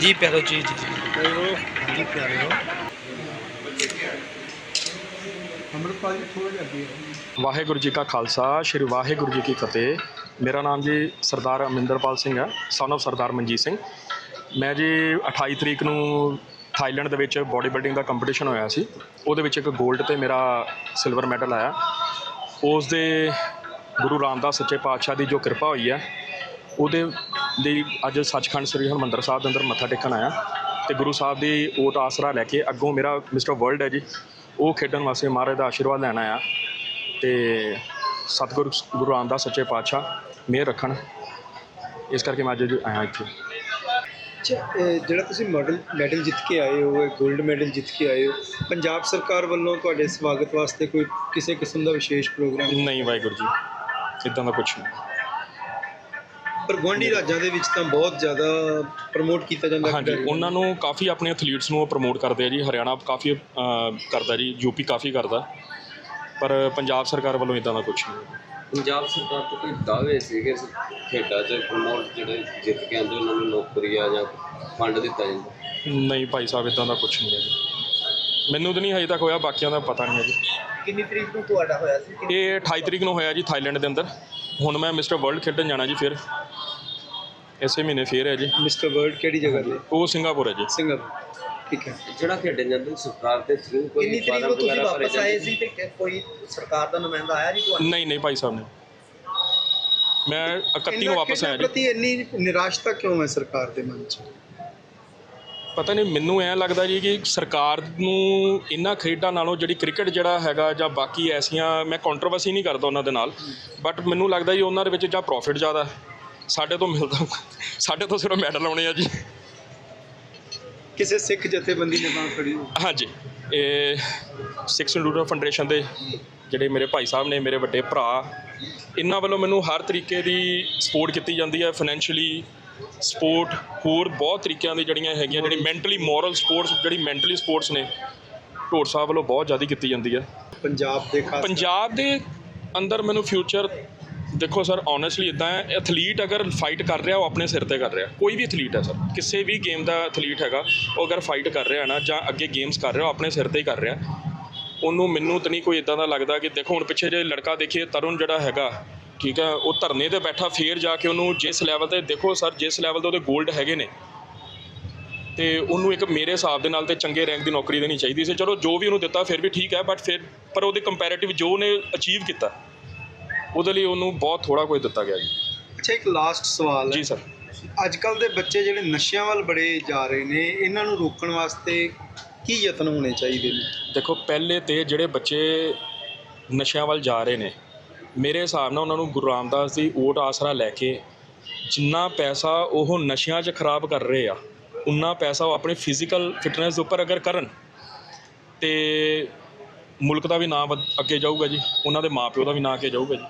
ਜੀ ਪਿਆਰੋ ਜੀ ਜੀ ਜੀ ਜੀ ਪਿਆਰਿਓ ਜੀ ਥੋੜਾ ਅੱਗੇ ਵਾਹਿਗੁਰੂ ਜੀ ਕਾ ਖਾਲਸਾ, ਸ੍ਰੀ ਵਾਹਿਗੁਰੂ ਜੀ ਕੀ ਫਤਿਹ। ਮੇਰਾ ਨਾਮ ਜੀ ਸਰਦਾਰ ਅਮਿੰਦਰਪਾਲ ਸਿੰਘ ਹੈ ਸਨ of ਸਰਦਾਰ ਮਨਜੀਤ ਸਿੰਘ। ਮੈਂ ਜੀ 28 ਤਰੀਕ ਨੂੰ ਥਾਈਲੈਂਡ ਦੇ ਵਿੱਚ ਬੋਡੀ ਬਿਲਡਿੰਗ ਦਾ ਕੰਪੀਟੀਸ਼ਨ ਹੋਇਆ ਸੀ। ਉਹਦੇ ਵਿੱਚ ਇੱਕ 골ਡ ਤੇ ਮੇਰਾ ਸਿਲਵਰ ਮੈਡਲ ਆਇਆ। ਉਸ ਦੇ ਗੁਰੂ ਰਾਮਦਾਸ ਸੱਚੇ ਪਾਤਸ਼ਾਹ ਦੀ ਜੋ ਕਿਰਪਾ ਹੋਈ ਹੈ, ਉਹਦੇ ਲਈ ਅੱਜ ਸੱਚਖੰਡ ਸ੍ਰੀ ਹਰਿਮੰਦਰ ਸਾਹਿਬ ਦੇ ਅੰਦਰ ਮੱਥਾ ਟੇਕਣ ਆਇਆ। ਤੇ ਗੁਰੂ ਸਾਹਿਬ ਦੀ ਓਟ ਆਸਰਾ ਲੈ ਕੇ ਅੱਗੋਂ ਮੇਰਾ ਮਿਸਟਰ ਵਰਲਡ ਹੈ ਜੀ। ਉਹ ਖੇਡਣ ਵਾਸਤੇ ਮਹਾਰਾਜ ਦਾ ਆਸ਼ੀਰਵਾਦ ਲੈਣ ਆਇਆ ਤੇ ਸਤਿਗੁਰੂ ਗੁਰੂ ਰਾਮਦਾਸ ਸੱਚੇ ਪਾਤਸ਼ਾਹ ਮਿਹਰ ਰੱਖਣ। ਇਸ ਕਰਕੇ ਮੈਂ ਅੱਜ ਆਇਆ ਇੱਥੇ। ਜਿਹੜਾ ਤੁਸੀਂ ਮੈਡਲ ਮੈਡਲ ਜਿੱਤ ਕੇ ਆਏ ਹੋ 골ਡ ਮੈਡਲ ਜਿੱਤ ਕੇ ਆਏ ਹੋ ਪੰਜਾਬ ਸਰਕਾਰ ਵੱਲੋਂ ਤੁਹਾਡੇ ਸਵਾਗਤ ਵਾਸਤੇ ਕੋਈ ਕਿਸੇ ਕਿਸਮ ਦਾ ਵਿਸ਼ੇਸ਼ ਪ੍ਰੋਗਰਾਮ ਨਹੀਂ ਵਾਹਿਗੁਰੂ ਜੀ ਇਦਾਂ ਦਾ ਕੁਝ ਨਹੀਂ। ਪਰ ਗੁਆਂਢੀ ਰਾਜਾਂ ਦੇ ਵਿੱਚ ਤਾਂ ਬਹੁਤ ਜ਼ਿਆਦਾ ਪ੍ਰਮੋਟ ਕੀਤਾ ਜਾਂਦਾ ਹਾਂਜੀ ਨੂੰ। ਉਹਨਾਂ ਨੂੰ ਕਾਫੀ ਆਪਣੇ ਐਥਲੀਟਸ ਨੂੰ ਪ੍ਰਮੋਟ ਕਰਦੇ ਆ ਜੀ। ਹਰਿਆਣਾ ਕਾਫੀ ਅਹ, ਕਰਦਾ ਜੀ ਯੂਪੀ ਕਾਫੀ ਕਰਦਾ। ਪਰ ਪੰਜਾਬ ਸਰਕਾਰ ਵੱਲੋਂ ਇਦਾਂ ਦਾ ਕੁਝ ਨਹੀਂ ਪੰਜਾਬ ਸਰਕਾਰ ਤੋਂ ਕੋਈ ਦਾਅਵੇ ਸੀਗੇ ਖੇਡਾਂ 'ਚ ਪ੍ਰਮੋਟ ਜਿਹੜੇ ਜਿੱਤ ਕੇ ਆਉਂਦੇ ਉਹਨਾਂ ਨੂੰ ਨੌਕਰੀਆਂ ਜਾਂ ਫੰਡ ਦਿੱਤਾ ਜਾਂਦਾ? ਨਹੀਂ ਭਾਈ ਸਾਹਿਬ ਇਦਾਂ ਦਾ ਕੁਝ ਨਹੀਂ ਹੈ ਜੀ। ਮੈਨੂੰ ਤਾਂ ਨਹੀਂ ਹਜੇ ਤੱਕ ਹੋਇਆ ਬਾਕੀਆਂ ਦਾ ਪਤਾ ਨਹੀਂ ਹੈ ਜੀ। ਕਿੰਨੀ ਤਰੀਕ ਨੂੰ ਤੁਹਾਡਾ ਹੋਇਆ ਸੀ? ਇਹ 28 ਤਰੀਕ ਨੂੰ ਹੋਇਆ ਜੀ ਥਾਈਲੈਂਡ ਦੇ ਅੰਦਰ। ਹੁਣ ਮੈਂ ਮਿਸਟਰ ਵਰਲਡ ਖੇਡਣ ਜਾਣਾ ਜੀ ਫਿਰ। ਇਸੇ ਮਹੀਨੇ ਫੇਰ ਹੈ ਜੀ। ਮਿਸਟਰ ਵਰਲਡ ਕਿਹੜੀ ਜਗ੍ਹਾ ਤੇ? ਉਹ ਸਿੰਗਾਪੁਰ ਹੈ ਜੀ। ਸਿੰਗਾਪੁਰ ਠੀਕ ਹੈ। ਜਿਹੜਾ ਖੇਡਣ ਜਾਂਦੇ ਸਰਕਾਰ ਦੇ ਥਰੂ ਕੋਈ ਕਿੰਨੀ ਤਰੀਕ ਫਾਰਮ ਨੂੰ ਤੁਸੀਂ ਵਗੈਰਾ ਭਰੇ ਵਾਪਸ ਆਏ ਜਾਂਦੇ ਸੀ ਤੇ ਕੋਈ ਸਰਕਾਰ ਦਾ ਨੁਮਾਇੰਦਾ ਆਇਆ ਜੀ ਤੁਹਾਨੂੰ ਨਹੀਂ ਨਹੀਂ ਭਾਈ ਸਾਹਿਬ ਨੇ। ਮੈਂ 31 ਨੂੰ ਵਾਪਸ ਆਇਆ ਜੀ। ਪ੍ਰਤੀ ਇੰਨੀ ਨਿਰਾਸ਼ਤਾ ਕਿਉਂ ਹੈ ਸਰਕਾਰ ਦੇ ਮਨ 'ਚ? ਪਤਾ ਨਹੀਂ ਮੈਨੂੰ ਐਂ ਲੱਗਦਾ ਜੀ ਕਿ ਸਰਕਾਰ ਨੂੰ ਇਹਨਾਂ ਖੇਡਾਂ ਨਾਲੋਂ ਜਿਹੜੀ ਕ੍ਰਿਕਟ ਜਿਹੜਾ ਹੈਗਾ ਜਾਂ ਬਾਕੀ ਐਸੀਆਂ ਮੈਂ ਕੰਟਰੋਵਰਸੀ ਨਹੀਂ ਕਰਦਾ ਉਹਨਾਂ ਦੇ ਨਾਲ ਬਟ ਮੈਨੂੰ ਲੱਗਦਾ ਜੀ ਉਹਨਾਂ ਦੇ ਵਿੱਚ ਜਾਂ ਪ੍ਰੋਫਿਟ ਜ਼ਿਆਦਾ। ਸਾਡੇ ਤੋਂ ਮਿਲਦਾ ਸਾਡੇ ਤੋਂ ਸਿਰਫ ਮੈਡਲ ਆਉਣੇ ਆ ਜੀ ਕਿਸੇ ਸਿੱਖ ਜਥੇਬੰਦੀ ਨੇ ਬਾਂਹ ਫੜੀ। ਹਾਂਜੀ ਇਹ ਸਿਕਸ ਇੰਡੂਟਰ ਫਾਊਂਡੇਸ਼ਨ ਦੇ ਜਿਹੜੇ ਮੇਰੇ ਭਾਈ ਸਾਹਿਬ ਨੇ ਮੇਰੇ ਵੱਡੇ ਭਰਾ ਇਹਨਾਂ ਵੱਲੋਂ ਮੈਨੂੰ ਹਰ ਤਰੀਕੇ ਦੀ ਸਪੋਰਟ ਕੀਤੀ ਜਾਂਦੀ ਹੈ ਫਾਈਨੈਂਸ਼ੀਅਲੀ ਸਪੋਰਟ ਹੋਰ ਬਹੁਤ ਤਰੀਕਿਆਂ ਦੀ ਜਿਹੜੀਆਂ ਹੈਗੀਆਂ ਜਿਹੜੀ ਮੈਂਟਲੀ ਮੋਰਲ ਸਪੋਰਟਸ ਜਿਹੜੀ ਮੈਂਟਲੀ ਸਪੋਰਟਸ ਨੇ ਢੋੜ ਸਾਹਿਬ ਵੱਲੋਂ ਬਹੁਤ ਜ਼ਿਆਦਾ ਕੀਤੀ ਜਾਂਦੀ ਹੈ। ਪੰਜਾਬ ਦੇ ਖਾਸ ਪੰਜਾਬ ਦੇ ਅੰਦਰ ਮੈਨੂੰ ਫਿਊਚਰ ਦੇਖੋ ਸਰ ਓਨੈਸਟਲੀ ਇਦਾਂ ਹੈ ਐਥਲੀਟ ਅਗਰ ਫਾਈਟ ਕਰ ਰਿਹਾ ਉਹ ਆਪਣੇ ਸਿਰ ਤੇ ਕਰ ਰਿਹਾ। ਕੋਈ ਵੀ ਐਥਲੀਟ ਹੈ ਸਰ ਕਿਸੇ ਵੀ ਗੇਮ ਦਾ ਐਥਲੀਟ ਹੈਗਾ ਉਹ ਅਗਰ ਫਾਈਟ ਕਰ ਰਿਹਾ ਨਾ ਜਾਂ ਅੱਗੇ ਗੇਮਸ ਕਰ ਰਿਹਾ ਉਹ ਆਪਣੇ ਸਿਰ ਤੇ ਹੀ ਕਰ ਰਿਹਾ। ਉਹਨੂੰ ਮੈਨੂੰ ਤਾਂ ਨਹੀਂ ਕੋਈ ਇਦਾਂ ਦਾ ਲੱਗਦਾ ਕਿ ਦੇਖੋ ਹੁਣ ਪਿੱਛੇ ਜੇ ਲੜਕਾ ਦੇਖੀਏ ਤਰੁਣ ਜਿਹੜਾ ਹੈਗਾ ਠੀਕ ਹੈ ਉਹ ਧਰਨੇ ਤੇ ਬੈਠਾ ਫੇਰ ਜਾ ਕੇ ਉਹਨੂੰ ਜਿਸ ਲੈਵਲ ਤੇ ਦੇਖੋ ਸਰ ਜਿਸ ਲੈਵਲ ਤੇ ਉਹਦੇ 골ਡ ਹੈਗੇ ਨੇ ਤੇ ਉਹਨੂੰ ਇੱਕ ਮੇਰੇ ਹਿਸਾਬ ਦੇ ਨਾਲ ਤੇ ਚੰਗੇ ਰੈਂਕ ਦੀ ਨੌਕਰੀ ਦੇਣੀ ਚਾਹੀਦੀ ਸੀ। ਚਲੋ ਜੋ ਵੀ ਉਹਨੂੰ ਦਿੱਤਾ ਫਿਰ ਵੀ ਠੀਕ ਹੈ ਬਟ ਫਿਰ ਪਰ ਉਹਦੇ ਕੰਪੈਰੀਟਿਵ ਜੋ ਉਹਨੇ ਅਚੀਵ ਕੀਤਾ ਉਹਦੇ ਲਈ ਉਹਨੂੰ ਬਹੁਤ ਥੋੜਾ ਕੁਝ ਦਿੱਤਾ ਗਿਆ ਜੀ। ਅੱਛਾ ਇੱਕ ਲਾਸਟ ਸਵਾਲ ਹੈ। ਜੀ ਸਰ। ਅੱਜ ਕੱਲ ਦੇ ਬੱਚੇ ਜਿਹੜੇ ਨਸ਼ਿਆਂ ਵੱਲ ਬੜੇ ਜਾ ਰਹੇ ਨੇ ਇਹਨਾਂ ਨੂੰ ਰੋਕਣ ਵਾਸਤੇ ਕੀ ਯਤਨ ਹੋਣੇ ਚਾਹੀਦੇ ਨੇ? ਦੇਖੋ ਪਹਿਲੇ ਤੇ ਜਿਹੜੇ ਬੱਚੇ ਨਸ਼ਿਆਂ ਵੱਲ ਜਾ ਰਹੇ ਨੇ ਮੇਰੇ ਹਿਸਾਬ ਨਾਲ ਉਹਨਾਂ ਨੂੰ ਗੁਰੂ ਰਾਮਦਾਸ ਦੀ ਓਟ ਆਸਰਾ ਲੈ ਕੇ ਜਿੰਨਾ ਪੈਸਾ ਉਹ ਨਸ਼ਿਆਂ 'ਚ ਖਰਾਬ ਕਰ ਰਹੇ ਆ, ਉਨਾ ਪੈਸਾ ਉਹ ਆਪਣੀ ਫਿਜ਼ੀਕਲ ਫਿਟਨੈਸ ਦੇ ਉੱਪਰ ਅਗਰ ਕਰਨ, ਤੇ ਮੁਲਕ ਦਾ ਵੀ ਨਾਮ ਅੱਗੇ ਜਾਊਗਾ ਜੀ, ਉਹਨਾਂ ਦੇ ਮਾਪਿਓ ਦਾ ਵੀ ਨਾਂ ਅੱਗੇ ਜਾਊਗਾ ਜੀ।